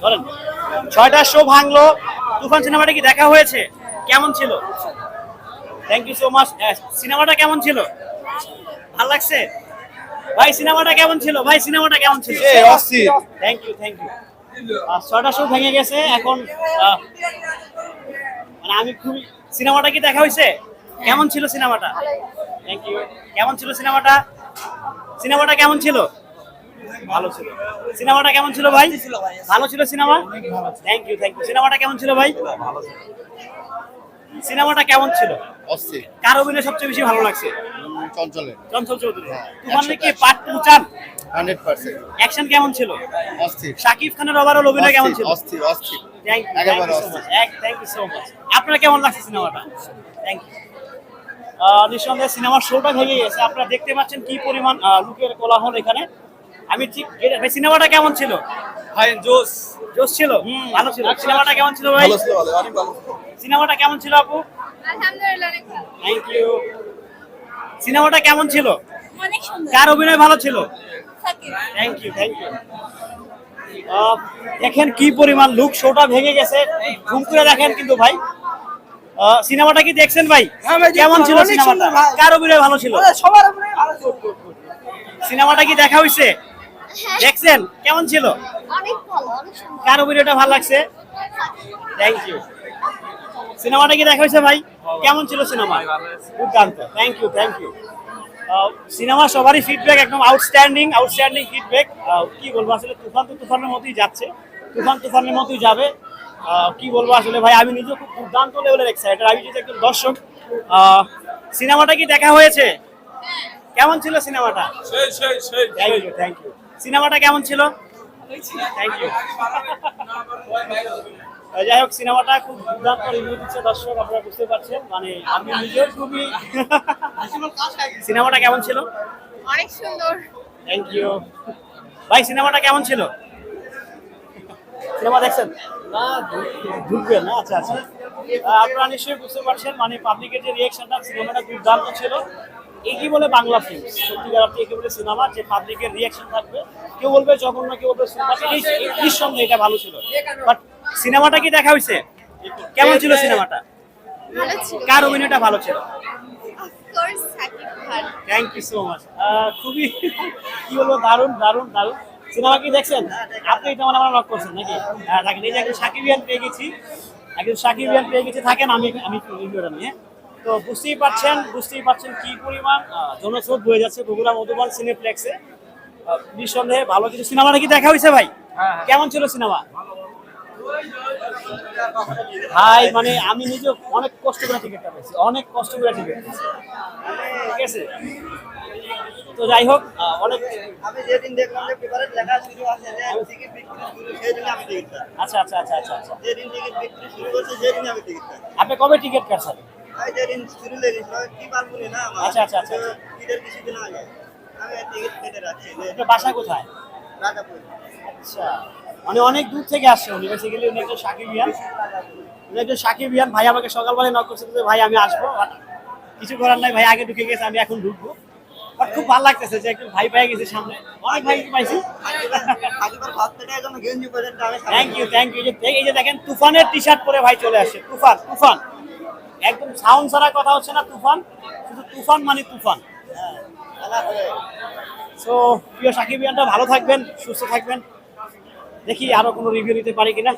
ধরেন ছয়টা শো ভাঙলো তুফান সিনেমাটা কি দেখা হয়েছে? কেমন ছিল? থ্যাংক ইউ সো মাচ সিনেমাটা কেমন ছিল? ভালো লাগছে? ভাই সিনেমাটা কেমন ছিল? ভাই সিনেমাটা কেমন ছিল? থ্যাংক ইউ থ্যাংক ইউ ছয়টা শো ভেঙে গেছে এখন মানে আমি খুবই সিনেমাটা কি দেখা হয়েছে? কেমন ছিল সিনেমাটা থ্যাংক ইউ কেমন ছিল সিনেমাটা সিনেমাটা কেমন ছিল? ভালো ছিল। সিনেমাটা কেমন ছিল ভাই? ভালো ছিল cinema? Thank you thank you সিনেমাটা কেমন ছিল ভাই? ভালো সিনেমাটা কেমন ছিল? অস্থির। কার অভিনয় সবচেয়ে বেশি ভালো লাগছে? চঞ্চলের। চঞ্চল চৌধুরী। কি পার্ট টু চান হান্ড্রেড পার্সেন্ট। অ্যাকশন কেমন ছিল? অস্থির। শাকিব খানের ওভারঅল অভিনয় কেমন ছিল? অস্থির অস্থির। Thank you thank you so much আপনার কেমন লাগছে সিনেমাটা? থ্যাংক ইউ নিঃসন্দেহে সিনেমার শোটা ভেঙে গেছে। আপনারা দেখতে পাচ্ছেন কি পরিমাণ আহ, লোকের কোলাহল এখানে। আমি ঠিক ভাই সিনেমাটা কেমন ছিল? ভাই জোস জোস ছিল? ভালো ছিল। সিনেমাটা কেমন ছিল ভাই? ভালো ছিল অনেক ভালো সিনেমাটা কেমন ছিল আপু? আলহামদুলিল্লাহ অনেক ভালো। থ্যাংক ইউ সিনেমাটা কেমন ছিল? অনেক সুন্দর। কার অভিনয় ভালো ছিল? থ্যাংক ইউ থ্যাংক ইউ দেখেন কি পরিমাণ লুক শোটা ভেঙে গেছে। ঘুম করে দেখেন কিন্তু ভাই। আহ, সিনেমাটা কি দেখছেন ভাই? কেমন ছিল সিনেমাটা? কার অভিনয় ভালো ছিল? সিনেমাটা কি দেখা হয়েছে দেখছেন? কেমন ছিল? অনেক ভালো অনেক সুন্দর। কার অভিনয়টা ভালো লাগছে? থ্যাংক ইউ সিনেমাটা কি দেখা হয়েছে ভাই? কেমন ছিল সিনেমা? দুর্দান্ত। Thank you thank you cinema সবারই ফিডব্যাক একদম আউটস্ট্যান্ডিং আউটস্ট্যান্ডিং ফিডব্যাক কি বলব আসলে তুফান তো তুফানের মতোই যাচ্ছে। তুফান তুফানের মতোই যাবে। কি বলব আসলে ভাই আমি নিজে খুব দুর্দান্ত লেভেলের এক্সাইটেড আমি যদি একজন দর্শক আহ, সিনেমাটা কি দেখা হয়েছে? কেমন ছিল সিনেমাটা? থ্যাংক ইউ থ্যাংক ইউ সিনেমাটা কেমন ছিল? থ্যাংক ইউ যাই হোক সিনেমাটা খুব দুর্দান্ত রিভিউ দিচ্ছে দর্শক আপনারা বুঝতে পারছেন। মানে আমি নিজেও খুবই সিনেমাটা কেমন ছিল? অনেক সুন্দর। থ্যাংক ইউ ভাই সিনেমাটা কেমন ছিল? সিনেমা দেখছেন? না ঢুকবেন না আচ্ছা আচ্ছা। আপনারা নিশ্চয়ই বুঝতে পারছেন মানে পাবলিকের যে রিয়েকশনটা সিনেমাটা দুর্দান্ত ছিল। একই বলে বাংলা ফিল্ম সত্যিকার অর্থে একই বলে সিনেমা যে পাবলিকের রিয়েকশন থাকবে। কেউ বলবে জঘন্য কেউ বলবে সুপার নিঃসন্দেহে এটা ভালো ছিল। বাট সিনেমাটা কি দেখা হয়েছে? কেমন ছিল সিনেমাটা কার অভিনয়টা ভালো ছিল? থ্যাংক ইউ সো মাচ খুবই কি বলব দারুণ দারুণ দারুণ। সিনেমা কি দেখছেন? আপনি এটা মানে আমার নক করছেন নাকি? হ্যাঁ থাকেন এই যে একজন সাকিবিয়ান পেয়ে গেছি। একজন সাকিবিয়ান পেয়ে গেছি। থাকেন আমি আমি নিয়ে। তো বুঝতেই পারছেন বুঝতেই পারছেন কি পরিমাণ জনস্রোত বয়ে যাচ্ছে বগুড়া মধুবন সিনেপ্লেক্সে। নিঃসন্দেহে ভালো কিছু সিনেমাটা কি দেখা হয়েছে ভাই? কেমন ছিল সিনেমা? ভাই মানে আমি নিজে অনেক কষ্ট করে টিকিটটা পেয়েছি অনেক কষ্ট করে টিকিট ঠিক আছে? তো যাই হোক অনেক আমি যেদিন দেখলাম যে পেপারে লেখা শুরু আছে যে টিকিট বিক্রি শুরু সেই দিন আমি টিকিটটা আচ্ছা আচ্ছা আচ্ছা আচ্ছা আচ্ছা। যেদিন টিকিট বিক্রি শুরু করছে সেদিন আমি টিকিটটা আপনি কবে টিকিট কাটছেন? আচ্ছা, আচ্ছা, আচ্ছা, আচ্ছা। ঈদের কিছুদিন আগে। আমি টিকিট কেটে রাখছি বাসা কোথায়? রাজাপুর। আচ্ছা। মানে অনেক দূর থেকে আসছে উনি। বেসিক্যালি উনি একজন সাকিবিয়ান। উনি একজন সাকিবিয়ান। ভাই আমাকে সকালবেলায় নক করছে যে ভাই আমি আসব। কিছু করার নাই। ভাই আগে ঢুকে গেছে আমি এখন ঢুকবো। বাট খুব ভালো লাগতেছে যে একজন ভাই পেয়ে গেছে সামনে। অনেক ভাই পাইছি। থ্যাংক ইউ থ্যাংক ইউ এই যে দেখেন তুফানের টি শার্ট পরে ভাই চলে আসছে তুফান তুফান। একদম সাউন্ড ছাড়া কথা হচ্ছে না, তুফান। শুধু তুফান মানে তুফান। সো প্রিয় সাকিবিয়ানরা ভালো থাকবেন, সুস্থ থাকবেন। দেখি আরও কোনো রিভিউ নিতে পারি কিনা।